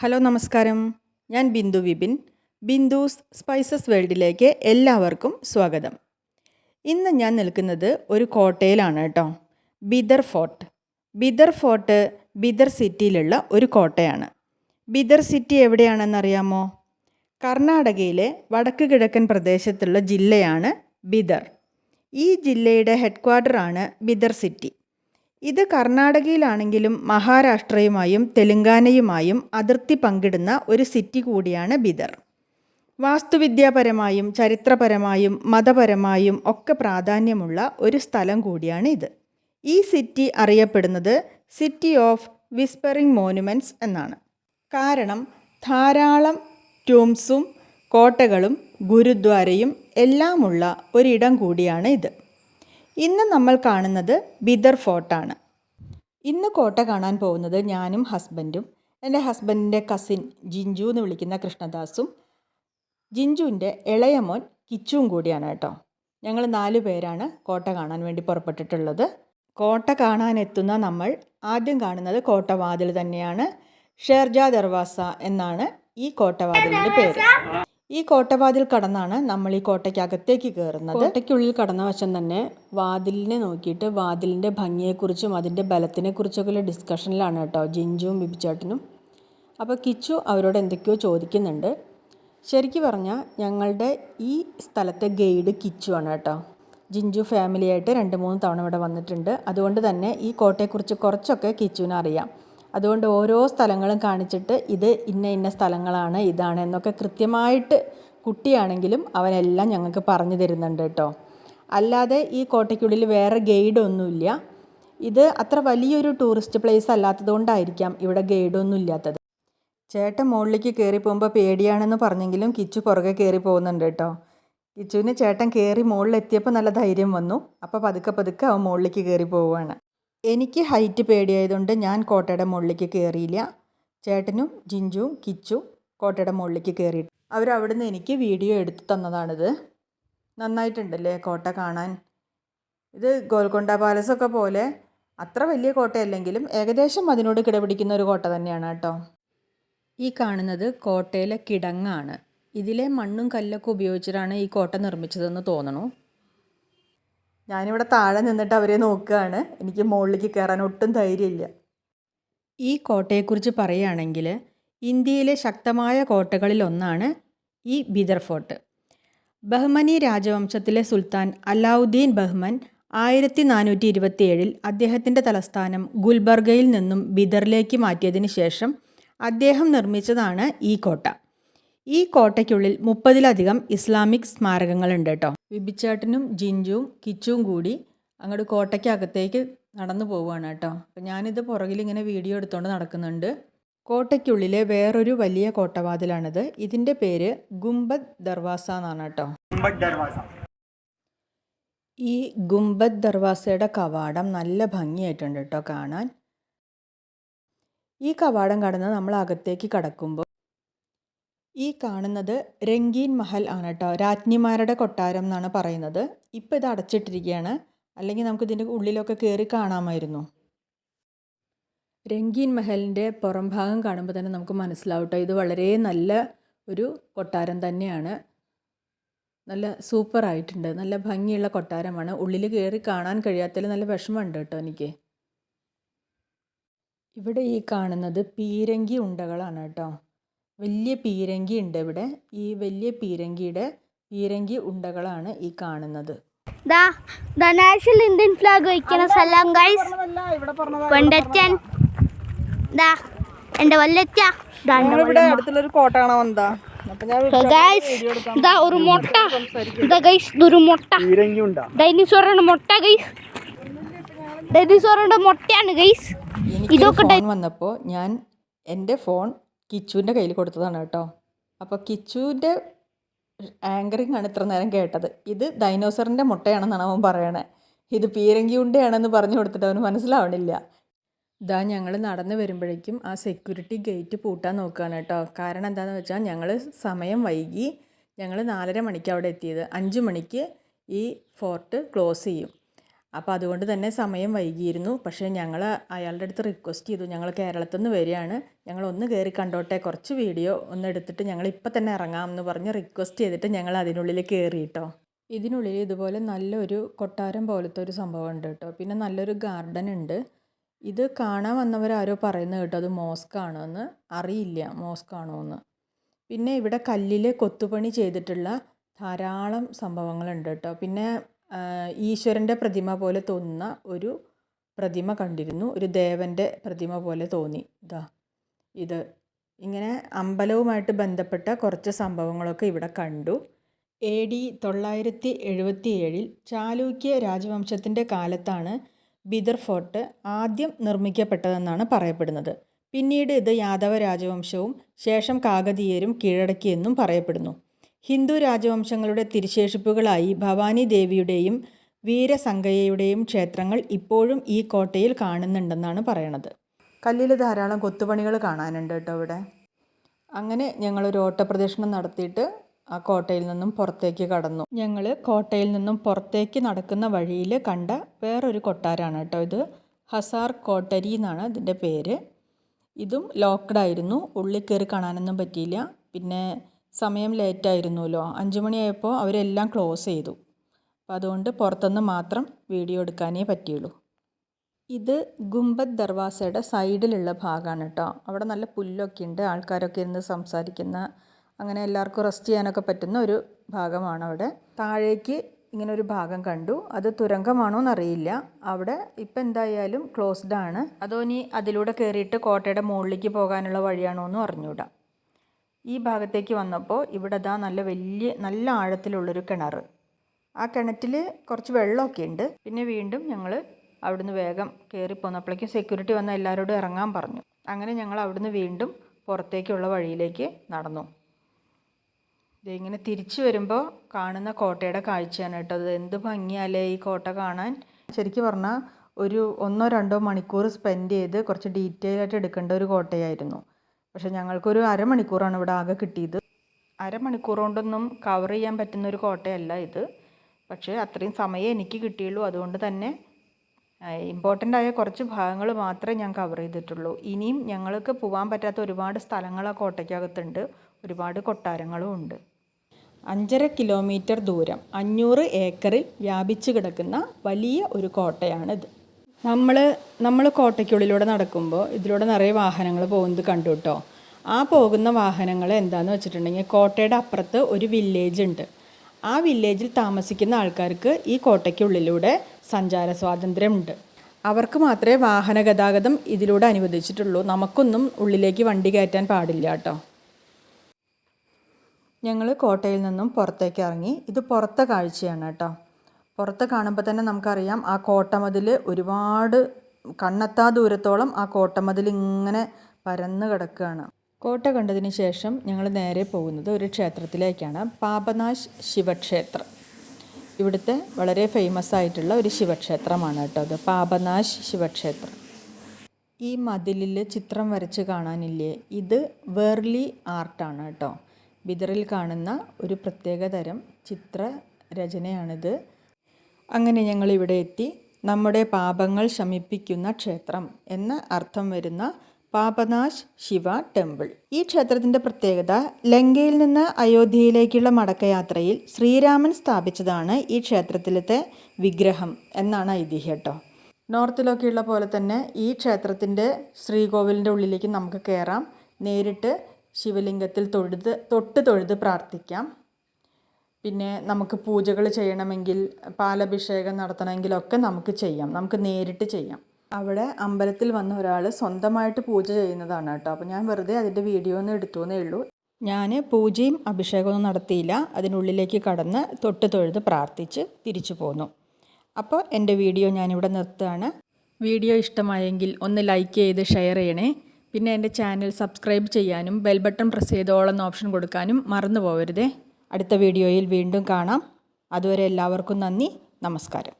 Hello നമസ്കാരം. ഞാൻ Bindu Vipin ബിന്ദുസ് spices വേൾഡിലേക്ക് എല്ലാവർക്കും സ്വാഗതം. ഇന്ന് ഞാൻ നിൽക്കുന്നത് ഒരു കോട്ടയിലാണ് കേട്ടോ. ബിദർ ഫോർട്ട്. ബിദർ ഫോർട്ട് ബിദർ സിറ്റിയിലുള്ള ഒരു കോട്ടയാണ്. ബിദർ സിറ്റി എവിടെയാണെന്നറിയാമോ? കർണാടകയിലെ വടക്ക് കിഴക്കൻ പ്രദേശത്തുള്ള ജില്ലയാണ് ബിദർ. ഈ ജില്ലയുടെ ഹെഡ് ക്വാർട്ടറാണ് ബിദർ സിറ്റി. ഇത് കർണാടകയിലാണെങ്കിലും മഹാരാഷ്ട്രയുമായും തെലുങ്കാനയുമായും അതിർത്തി പങ്കിടുന്ന ഒരു സിറ്റി കൂടിയാണ് ബിദർ. വാസ്തുവിദ്യാപരമായും ചരിത്രപരമായും മതപരമായും ഒക്കെ പ്രാധാന്യമുള്ള ഒരു സ്ഥലം കൂടിയാണ് ഇത്. ഈ സിറ്റി അറിയപ്പെടുന്നത് സിറ്റി ഓഫ് വിസ്പറിംഗ് മോനുമെന്റ്സ് എന്നാണ്. കാരണം ധാരാളം ടൂംസും കോട്ടകളും ഗുരുദ്വാരയും എല്ലാമുള്ള ഒരിടം കൂടിയാണ് ഇത്. ഇന്ന് നമ്മൾ കാണുന്നത് ബിദർ ഫോർട്ടാണ് ഇന്ന് കോട്ട കാണാൻ പോകുന്നത് ഞാനും ഹസ്ബൻഡും എന്റെ ഹസ്ബൻഡിന്റെ കസിൻ ജിഞ്ചു എന്ന് വിളിക്കുന്ന കൃഷ്ണദാസും ജിഞ്ചുവിന്റെ ഇളയമോൻ കിച്ചുവും കൂടിയാണ് കേട്ടോ. ഞങ്ങൾ നാല് പേരാണ് കോട്ട കാണാൻ വേണ്ടി പുറപ്പെട്ടിട്ടുള്ളത്. കോട്ട കാണാനെത്തുന്ന നമ്മൾ ആദ്യം കാണുന്നത് കോട്ടവാതിൽ തന്നെയാണ്. ഷേർജ ദർവാസ എന്നാണ് ഈ കോട്ടവാതിലിന്റെ പേര്. ഈ കോട്ടവാതിൽ കടന്നാണ് നമ്മൾ ഈ കോട്ടയ്ക്കകത്തേക്ക് കയറുന്നത്. കോട്ടയ്ക്കുള്ളിൽ കടന്ന വശം തന്നെ വാതിലിനെ നോക്കിയിട്ട് വാതിലിന്റെ ഭംഗിയെക്കുറിച്ചും അതിന്റെ ബലത്തിനെക്കുറിച്ചൊക്കെയുള്ള ഡിസ്കഷനിലാണ് കേട്ടോ ജിഞ്ചുവും ബിബിച്ചേട്ടനും. അപ്പോൾ കിച്ചു അവരോട് എന്തൊക്കെയോ ചോദിക്കുന്നുണ്ട്. ശരിക്കും പറഞ്ഞാൽ ഞങ്ങളുടെ ഈ സ്ഥലത്തെ ഗൈഡ് കിച്ചു ആണ് കേട്ടോ. ജിഞ്ചു ഫാമിലിയായിട്ട് രണ്ട് മൂന്ന് തവണ ഇവിടെ വന്നിട്ടുണ്ട്. അതുകൊണ്ട് തന്നെ ഈ കോട്ടയെക്കുറിച്ച് കുറച്ചൊക്കെ കിച്ചുവിന് അറിയാം. അതുകൊണ്ട് ഓരോ സ്ഥലങ്ങളും കാണിച്ചിട്ട് ഇത് ഇന്ന ഇന്ന സ്ഥലങ്ങളാണ് ഇതാണ് എന്നൊക്കെ കൃത്യമായിട്ട് കുട്ടിയാണെങ്കിലും അവനെല്ലാം ഞങ്ങൾക്ക് പറഞ്ഞു തരുന്നുണ്ട് കേട്ടോ. അല്ലാതെ ഈ കോട്ടയ്ക്കുള്ളിൽ വേറെ ഗൈഡൊന്നുമില്ല. ഇത് അത്ര വലിയൊരു ടൂറിസ്റ്റ് പ്ലേസ് അല്ലാത്തതുകൊണ്ടായിരിക്കാം ഇവിടെ ഗൈഡൊന്നും ഇല്ലാത്തത്. ചേട്ടൻ മുകളിലേക്ക് കയറി പോകുമ്പോൾ പേടിയാണെന്ന് പറഞ്ഞെങ്കിലും കിച്ചു പുറകെ കയറി പോകുന്നുണ്ട് കേട്ടോ. കിച്ചുവിന് ചേട്ടൻ കയറി മുകളിലെത്തിയപ്പോൾ നല്ല ധൈര്യം വന്നു. അപ്പോൾ പതുക്കെ പതുക്കെ അവൻ മുകളിലേക്ക് കയറി പോവുകയാണ്. എനിക്ക് ഹൈറ്റ് പേടിയായതുകൊണ്ട് ഞാൻ കോട്ടയുടെ മുകളിലേക്ക് കയറിയില്ല ചേട്ടനും ജിഞ്ചുവും കിച്ചും കോട്ടയുടെ മുകളിലേക്ക് കയറി അവരവിടുന്ന് എനിക്ക് വീഡിയോ എടുത്ത് തന്നതാണിത്. നന്നായിട്ടുണ്ടല്ലേ കോട്ട കാണാൻ? ഇത് ഗോൽക്കൊണ്ട പാലസൊക്കെ പോലെ അത്ര വലിയ കോട്ടയല്ലെങ്കിലും ഏകദേശം അതിനോട് കിടപിടിക്കുന്ന ഒരു കോട്ട തന്നെയാണ് കേട്ടോ. ഈ കാണുന്നത് കോട്ടയിലെ കിടങ്ങാണ്. ഇതിലെ മണ്ണും കല്ലൊക്കെ ഉപയോഗിച്ചിട്ടാണ് ഈ കോട്ട നിർമ്മിച്ചതെന്ന് തോന്നണു. ഞാനിവിടെ താഴെ നിന്നിട്ട് അവരെ നോക്കുകയാണ്. എനിക്ക് മുകളിലേക്ക് കയറാൻ ഒട്ടും ധൈര്യമില്ല. ഈ കോട്ടയെക്കുറിച്ച് പറയുകയാണെങ്കിൽ ഇന്ത്യയിലെ ശക്തമായ കോട്ടകളിലൊന്നാണ് ഈ ബിദർ ഫോർട്ട്. ബഹ്മനി രാജവംശത്തിലെ സുൽത്താൻ അലാവുദ്ദീൻ ബഹ്മൻ ആയിരത്തി നാനൂറ്റി ഇരുപത്തിയേഴിൽ അദ്ദേഹത്തിന്റെ തലസ്ഥാനം ഗുൽബർഗയിൽ നിന്നും ബിദറിലേക്ക് മാറ്റിയതിന് ശേഷം അദ്ദേഹം നിർമ്മിച്ചതാണ് ഈ കോട്ട. ഈ കോട്ടയ്ക്കുള്ളിൽ മുപ്പതിലധികം ഇസ്ലാമിക് സ്മാരകങ്ങളുണ്ട് കേട്ടോ. വിബിച്ചേട്ടനും ജിഞ്ചുവും കിച്ചുവും കൂടി അങ്ങോട്ട് കോട്ടയ്ക്കകത്തേക്ക് നടന്നു പോവുകയാണ് കേട്ടോ. അപ്പം ഞാനിത് പുറകിൽ ഇങ്ങനെ വീഡിയോ എടുത്തുകൊണ്ട് നടക്കുന്നുണ്ട്. കോട്ടയ്ക്കുള്ളിലെ വേറൊരു വലിയ കോട്ടവാതിലാണിത്. ഇതിന്റെ പേര് ഗുംബദ് ദർവാസ എന്നാണ് കേട്ടോ. ഈ ഗുംബദ് ദർവാസയുടെ കവാടം നല്ല ഭംഗിയായിട്ടുണ്ട് കേട്ടോ കാണാൻ. ഈ കവാടം കടന്ന് നമ്മൾ അകത്തേക്ക് കടക്കുമ്പോൾ ഈ കാണുന്നത് രംഗീൻ മഹൽ ആണ് കേട്ടോ രാജ്ഞിമാരുടെ കൊട്ടാരം എന്നാണ് പറയുന്നത്. ഇപ്പോൾ ഇത് അടച്ചിട്ടിരിക്കുകയാണ്. അല്ലെങ്കിൽ നമുക്ക് ഇതിന്റെ ഉള്ളിലൊക്കെ കയറി കാണാമായിരുന്നു. രംഗീൻ മഹലിന്റെ പുറം ഭാഗം കാണുമ്പോൾ തന്നെ നമുക്ക് മനസ്സിലാവും കേട്ടോ ഇത് വളരെ നല്ല ഒരു കൊട്ടാരം തന്നെയാണ്. നല്ല സൂപ്പറായിട്ടുണ്ട് നല്ല ഭംഗിയുള്ള കൊട്ടാരമാണ്. ഉള്ളിൽ കയറി കാണാൻ കഴിയാത്തതിൽ നല്ല വിഷമമുണ്ട് കേട്ടോ എനിക്ക്. ഇവിടെ ഈ കാണുന്നത് പീരങ്കി ഉണ്ടകളാണ് കേട്ടോ വലിയ പീരങ്കി ഉണ്ട് ഇവിടെ. ഈ വലിയ പീരങ്കിയുടെ പീരങ്കി ഉണ്ടകളാണ് ഈ കാണുന്നത്. നാഷണൽ ഇന്ത്യൻ ഫ്ലാഗ് വയ്ക്കണ സ്ഥലം ഗൈസ് ദാ എന്റെ വല്ലച്ച അടുത്തുള്ളൊരു കോട്ട കാണാൻ വന്നതാ ഒരു മുട്ട. ദാ ഗൈസ് ഇതൊരു മുട്ട. ഡൈനോസോറിന്റെ മുട്ട ഗൈസ് ഡൈനോസോറിന്റെ മുട്ടയാണ് ഗൈസ് ഇതൊക്കെ വന്നപ്പോൾ ഞാൻ എന്റെ ഫോൺ കിച്ചുവിന്റെ കയ്യിൽ കൊടുത്തതാണ് കേട്ടോ. അപ്പോൾ കിച്ചുവിന്റെ ആങ്കറിങ് ആണ് ഇത്ര നേരം കേട്ടത്. ഇത് ഡൈനോസറിന്റെ മുട്ടയാണെന്നാണ് അവൻ പറയണേ. ഇത് പീരങ്കി ഉണ്ടയാണെന്ന് പറഞ്ഞു കൊടുത്തിട്ട് അവന് മനസ്സിലാവണില്ല. ഇതാ ഞങ്ങൾ നടന്നു വരുമ്പോഴേക്കും ആ സെക്യൂരിറ്റി ഗേറ്റ് പൂട്ടാൻ നോക്കുകയാണ് കേട്ടോ. കാരണം എന്താണെന്ന് വെച്ചാൽ ഞങ്ങൾ സമയം വൈകി ഞങ്ങൾ നാലര മണിക്ക് അവിടെ എത്തിയത്. അഞ്ച് മണിക്ക് ഈ ഫോർട്ട് ക്ലോസ് ചെയ്യും. അപ്പോൾ അതുകൊണ്ട് തന്നെ സമയം വൈകിയിരുന്നു. പക്ഷേ ഞങ്ങൾ അയാളുടെ അടുത്ത് റിക്വസ്റ്റ് ചെയ്തു. ഞങ്ങൾ കേരളത്തിൽ നിന്ന് വരികയാണ്. ഞങ്ങൾ ഒന്ന് കയറി കണ്ടോട്ടെ. കുറച്ച് വീഡിയോ ഒന്ന് എടുത്തിട്ട് ഞങ്ങൾ ഇപ്പം തന്നെ ഇറങ്ങാം എന്ന് പറഞ്ഞ് റിക്വസ്റ്റ് ചെയ്തിട്ട് ഞങ്ങൾ അതിനുള്ളിൽ കയറി കേട്ടോ ഇതിനുള്ളിൽ ഇതുപോലെ നല്ലൊരു കൊട്ടാരം പോലത്തെ ഒരു സംഭവം ഉണ്ട് കേട്ടോ. പിന്നെ നല്ലൊരു ഗാർഡൻ ഉണ്ട്. ഇത് കാണാൻ വന്നവരാരോ പറയുന്നത് കേട്ടോ. അത് മോസ്ക് എന്ന് അറിയില്ല മോസ്ക് എന്ന് പിന്നെ ഇവിടെ കല്ലിൽ കൊത്തുപണി ചെയ്തിട്ടുള്ള ധാരാളം സംഭവങ്ങളുണ്ട് കേട്ടോ. പിന്നെ ഈശ്വരന്റെ പ്രതിമ പോലെ തോന്നുന്ന ഒരു പ്രതിമ കണ്ടിരുന്നു. ഒരു ദേവന്റെ പ്രതിമ പോലെ തോന്നി. ഇതാ ഇത്. ഇങ്ങനെ അമ്പലവുമായിട്ട് ബന്ധപ്പെട്ട കുറച്ച് സംഭവങ്ങളൊക്കെ ഇവിടെ കണ്ടു. എ ഡി തൊള്ളായിരത്തി എഴുപത്തി ഏഴിൽ ചാലൂക്യ രാജവംശത്തിന്റെ കാലത്താണ് ബിദർ ഫോർട്ട് ആദ്യം നിർമ്മിക്കപ്പെട്ടതെന്നാണ് പറയപ്പെടുന്നത്. പിന്നീട് ഇത് യാദവ രാജവംശവും ശേഷം കാകതീയരും കീഴടക്കിയെന്നും പറയപ്പെടുന്നു. ഹിന്ദു രാജവംശങ്ങളുടെ തിരുശേഷിപ്പുകളായി ഭവാനി ദേവിയുടെയും വീരസംഗയ്യയുടെയും ക്ഷേത്രങ്ങൾ ഇപ്പോഴും ഈ കോട്ടയിൽ കാണുന്നുണ്ടെന്നാണ് പറയണത്. കല്ലിൽ ധാരാളം കൊത്തുപണികൾ കാണാനുണ്ട് കേട്ടോ ഇവിടെ. അങ്ങനെ ഞങ്ങളൊരു ഓട്ടപ്രദക്ഷിണം നടത്തിയിട്ട് ആ കോട്ടയിൽ നിന്നും പുറത്തേക്ക് കടന്നു. ഞങ്ങൾ കോട്ടയിൽ നിന്നും പുറത്തേക്ക് നടക്കുന്ന വഴിയിൽ കണ്ട വേറൊരു കൊട്ടാരമാണ് കേട്ടോ ഇത്. ഹസാർ കോട്ടരി എന്നാണ് ഇതിന്റെ പേര്. ഇതും ലോക്ക്ഡ് ആയിരുന്നു. ഉള്ളിൽ കയറി കാണാനൊന്നും പറ്റിയില്ല. പിന്നെ സമയം ലേറ്റ് ആയിരുന്നല്ലോ അഞ്ച് മണിയായപ്പോൾ അവരെല്ലാം ക്ലോസ് ചെയ്തു. അപ്പം അതുകൊണ്ട് പുറത്തുനിന്ന് മാത്രം വീഡിയോ എടുക്കാനേ പറ്റിയുള്ളൂ. ഇത് ഗുംബത് ദർവാസയുടെ സൈഡിലുള്ള ഭാഗമാണ് കേട്ടോ. അവിടെ നല്ല പുല്ലൊക്കെ ഉണ്ട്. ആൾക്കാരൊക്കെ ഇരുന്ന് സംസാരിക്കുന്ന അങ്ങനെ എല്ലാവർക്കും റെസ്റ്റ് ചെയ്യാനൊക്കെ പറ്റുന്ന ഒരു ഭാഗമാണ് അവിടെ. താഴേക്ക് ഇങ്ങനെ ഒരു ഭാഗം കണ്ടു. അത് തുരങ്കമാണോ എന്നറിയില്ല. അവിടെ ഇപ്പം എന്തായാലും ക്ലോസ്ഡ് ആണ്. അതോ ഇനി അതിലൂടെ കയറിയിട്ട് കോട്ടയുടെ മുകളിലേക്ക് പോകാനുള്ള വഴിയാണോ എന്ന് അറിഞ്ഞൂടാ ഈ ഭാഗത്തേക്ക് വന്നപ്പോൾ ഇവിടെ ദാ നല്ല വലിയ നല്ല ആഴത്തിലുള്ളൊരു കിണർ ആ കിണറ്റിൽ കുറച്ച് വെള്ളമൊക്കെ ഉണ്ട്. പിന്നെ വീണ്ടും ഞങ്ങൾ അവിടുന്ന് വേഗം കയറി പോന്നപ്പോഴേക്കും സെക്യൂരിറ്റി വന്ന എല്ലാവരോടും ഇറങ്ങാൻ പറഞ്ഞു. അങ്ങനെ ഞങ്ങൾ അവിടുന്ന് വീണ്ടും പുറത്തേക്കുള്ള വഴിയിലേക്ക് നടന്നു. ഇതിങ്ങനെ തിരിച്ചു വരുമ്പോൾ കാണുന്ന കോട്ടയുടെ കാഴ്ചയാണ് കേട്ടോ അത്. എന്ത് ഭംഗിയാലേ ഈ കോട്ട കാണാൻ. ശരിക്കും പറഞ്ഞാൽ ഒരു ഒന്നോ രണ്ടോ മണിക്കൂർ സ്പെൻഡ് ചെയ്ത് കുറച്ച് ഡീറ്റെയിൽ ആയിട്ട് എടുക്കേണ്ട ഒരു കോട്ടയായിരുന്നു. പക്ഷെ ഞങ്ങൾക്കൊരു അരമണിക്കൂറാണ് ഇവിടെ ആകെ കിട്ടിയത്. അരമണിക്കൂർ കൊണ്ടൊന്നും കവർ ചെയ്യാൻ പറ്റുന്ന ഒരു കോട്ടയല്ല ഇത്. പക്ഷേ അത്രയും സമയം എനിക്ക് കിട്ടിയുള്ളൂ. അതുകൊണ്ട് തന്നെ ഇമ്പോർട്ടന്റ് ആയ കുറച്ച് ഭാഗങ്ങൾ മാത്രമേ ഞാൻ കവർ ചെയ്തിട്ടുള്ളൂ. ഇനിയും ഞങ്ങൾക്ക് പോകാൻ പറ്റാത്ത ഒരുപാട് സ്ഥലങ്ങൾ ആ കോട്ടയ്ക്കകത്തുണ്ട്. ഒരുപാട് കൊട്ടാരങ്ങളും ഉണ്ട്. അഞ്ചര കിലോമീറ്റർ ദൂരം അഞ്ഞൂറ് ഏക്കറിൽ വ്യാപിച്ചു കിടക്കുന്ന വലിയ ഒരു കോട്ടയാണിത്. നമ്മൾ നമ്മൾ കോട്ടയ്ക്കുള്ളിലൂടെ നടക്കുമ്പോൾ ഇതിലൂടെ നിറയെ വാഹനങ്ങൾ പോകുന്നത് കണ്ടു കേട്ടോ ആ പോകുന്ന വാഹനങ്ങൾ എന്താണെന്ന് വെച്ചിട്ടുണ്ടെങ്കിൽ കോട്ടയുടെ അപ്പുറത്ത് ഒരു വില്ലേജ് ഉണ്ട്. ആ വില്ലേജിൽ താമസിക്കുന്ന ആൾക്കാർക്ക് ഈ കോട്ടയ്ക്കുള്ളിലൂടെ സഞ്ചാര സ്വാതന്ത്ര്യമുണ്ട് അവർക്ക് മാത്രമേ വാഹന ഗതാഗതം ഇതിലൂടെ അനുവദിച്ചിട്ടുള്ളൂ. നമുക്കൊന്നും ഉള്ളിലേക്ക് വണ്ടി കയറ്റാൻ പാടില്ല കേട്ടോ ഞങ്ങൾ കോട്ടയിൽ നിന്നും പുറത്തേക്ക് ഇറങ്ങി. ഇത് പുറത്തെ കാഴ്ചയാണ് കേട്ടോ പുറത്ത് കാണുമ്പോൾ തന്നെ നമുക്കറിയാം ആ കോട്ടമതിൽ ഒരുപാട് കണ്ണെത്താ ദൂരത്തോളം ആ കോട്ടമതിൽ ഇങ്ങനെ പരന്ന് കിടക്കുകയാണ്. കോട്ട കണ്ടതിന് ശേഷം ഞങ്ങൾ നേരെ പോകുന്നത് ഒരു ക്ഷേത്രത്തിലേക്കാണ്. പാപനാശ് ശിവക്ഷേത്രം. ഇവിടുത്തെ വളരെ ഫേമസ് ആയിട്ടുള്ള ഒരു ശിവക്ഷേത്രമാണ് കേട്ടോ അത് പാപനാശ് ശിവക്ഷേത്രം. ഈ മതിലിൽ ചിത്രം വരച്ച് കാണാനില്ലേ? ഇത് വേർലി ആർട്ടാണ് കേട്ടോ. ബിദറിൽ കാണുന്ന ഒരു പ്രത്യേക തരം ചിത്രരചനയാണിത്. അങ്ങനെ ഞങ്ങൾ ഇവിടെ എത്തി. നമ്മുടെ പാപങ്ങൾ ശമിപ്പിക്കുന്ന ക്ഷേത്രം എന്ന അർത്ഥം വരുന്ന പാപനാശ് ശിവ ടെമ്പിൾ. ഈ ക്ഷേത്രത്തിന്റെ പ്രത്യേകത ലങ്കയിൽ നിന്ന് അയോധ്യയിലേക്കുള്ള മടക്കയാത്രയിൽ ശ്രീരാമൻ സ്ഥാപിച്ചതാണ് ഈ ക്ഷേത്രത്തിലത്തെ വിഗ്രഹം എന്നാണ് ഐതിഹ്യം കേട്ടോ. നോർത്തിലൊക്കെയുള്ള പോലെ തന്നെ ഈ ക്ഷേത്രത്തിന്റെ ശ്രീകോവിലിന്റെ ഉള്ളിലേക്ക് നമുക്ക് കയറാം നേരിട്ട് ശിവലിംഗത്തിൽ തൊഴുത് തൊട്ട് തൊഴുത് പ്രാർത്ഥിക്കാം. പിന്നെ നമുക്ക് പൂജകൾ ചെയ്യണമെങ്കിൽ പാലഭിഷേകം നടത്തണമെങ്കിലൊക്കെ നമുക്ക് ചെയ്യാം. നമുക്ക് നേരിട്ട് ചെയ്യാം. അവിടെ അമ്പലത്തിൽ വന്ന ഒരാൾ സ്വന്തമായിട്ട് പൂജ ചെയ്യുന്നതാണ് കേട്ടോ. അപ്പോൾ ഞാൻ വെറുതെ അതിന്റെ വീഡിയോ ഒന്ന് എടുത്തു എന്നേ ഉള്ളൂ. ഞാൻ പൂജയും അഭിഷേകമൊന്നും നടത്തിയില്ല. അതിനുള്ളിലേക്ക് കടന്ന് തൊട്ട് തൊഴുത് പ്രാർത്ഥിച്ച് തിരിച്ചു പോന്നു. അപ്പോൾ എന്റെ വീഡിയോ ഞാനിവിടെ നിർത്തുകയാണ്. വീഡിയോ ഇഷ്ടമായെങ്കിൽ ഒന്ന് ലൈക്ക് ചെയ്ത് ഷെയർ ചെയ്യണേ. പിന്നെ എന്റെ ചാനൽ സബ്സ്ക്രൈബ് ചെയ്യാനും ബെൽ ബട്ടൺ പ്രസ് ചെയ്തോളെന്ന ഓപ്ഷൻ കൊടുക്കാനും മറന്നു പോകരുതേ അടുത്ത വീഡിയോയിൽ വീണ്ടും കാണാം. അതുവരെ എല്ലാവർക്കും നന്ദി. നമസ്കാരം.